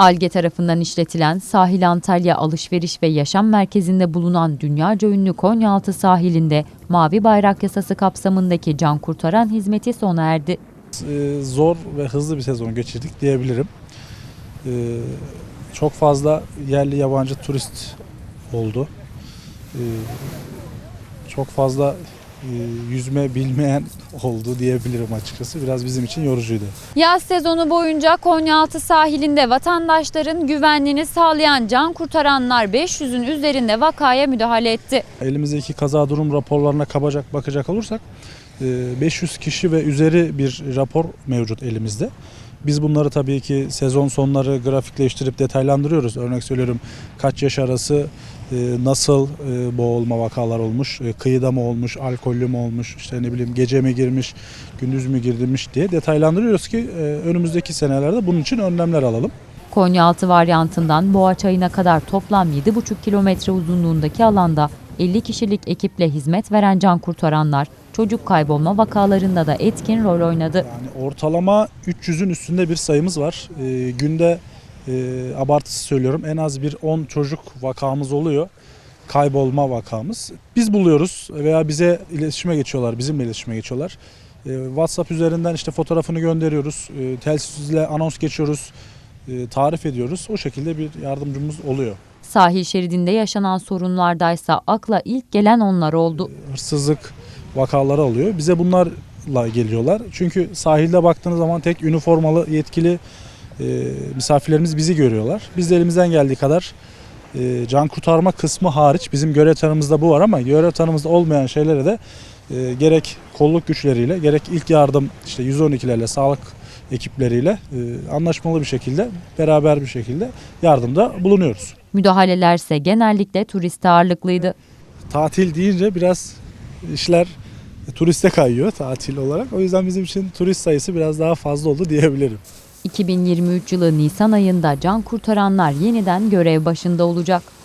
Alge tarafından işletilen Sahil Antalya Alışveriş ve Yaşam Merkezi'nde bulunan dünyaca ünlü Konyaaltı sahilinde Mavi Bayrak Yasası kapsamındaki can kurtaran hizmeti sona erdi. Ee, zor ve hızlı bir sezon geçirdik diyebilirim. Ee, çok fazla yerli yabancı turist oldu. Ee, çok fazla yüzme bilmeyen oldu diyebilirim açıkçası. Biraz bizim için yorucuydu. Yaz sezonu boyunca Konyaaltı sahilinde vatandaşların güvenliğini sağlayan can kurtaranlar 500'ün üzerinde vakaya müdahale etti. Elimizdeki kaza durum raporlarına kabacak bakacak olursak e, 500 kişi ve üzeri bir rapor mevcut elimizde. Biz bunları tabii ki sezon sonları grafikleştirip detaylandırıyoruz. Örnek söylüyorum kaç yaş arası e, nasıl e, boğulma vakalar olmuş, e, kıyıda mı olmuş, alkollü mü olmuş, işte ne bileyim gece mi girmiş, gündüz mü girmiş diye detaylandırıyoruz ki e, önümüzdeki senelerde bunun için önlemler alalım. Konyaaltı varyantından Boğa Çayı'na kadar toplam 7,5 kilometre uzunluğundaki alanda 50 kişilik ekiple hizmet veren can kurtaranlar çocuk kaybolma vakalarında da etkin rol oynadı. Yani ortalama 300'ün üstünde bir sayımız var. Ee, günde e, abartısı söylüyorum en az bir 10 çocuk vakamız oluyor. Kaybolma vakamız. Biz buluyoruz veya bize iletişime geçiyorlar, bizimle iletişime geçiyorlar. Ee, WhatsApp üzerinden işte fotoğrafını gönderiyoruz, e, telsizle anons geçiyoruz, e, tarif ediyoruz. O şekilde bir yardımcımız oluyor. Sahil şeridinde yaşanan sorunlardaysa akla ilk gelen onlar oldu. hırsızlık vakaları oluyor. Bize bunlarla geliyorlar. Çünkü sahilde baktığınız zaman tek üniformalı yetkili e, misafirlerimiz bizi görüyorlar. Biz de elimizden geldiği kadar e, can kurtarma kısmı hariç bizim görev tanımızda bu var ama görev tanımızda olmayan şeylere de e, gerek kolluk güçleriyle gerek ilk yardım işte 112'lerle sağlık ekipleriyle e, anlaşmalı bir şekilde beraber bir şekilde yardımda bulunuyoruz. Müdahalelerse genellikle turist ağırlıklıydı. tatil deyince biraz işler turiste kayıyor tatil olarak. O yüzden bizim için turist sayısı biraz daha fazla oldu diyebilirim. 2023 yılı Nisan ayında can kurtaranlar yeniden görev başında olacak.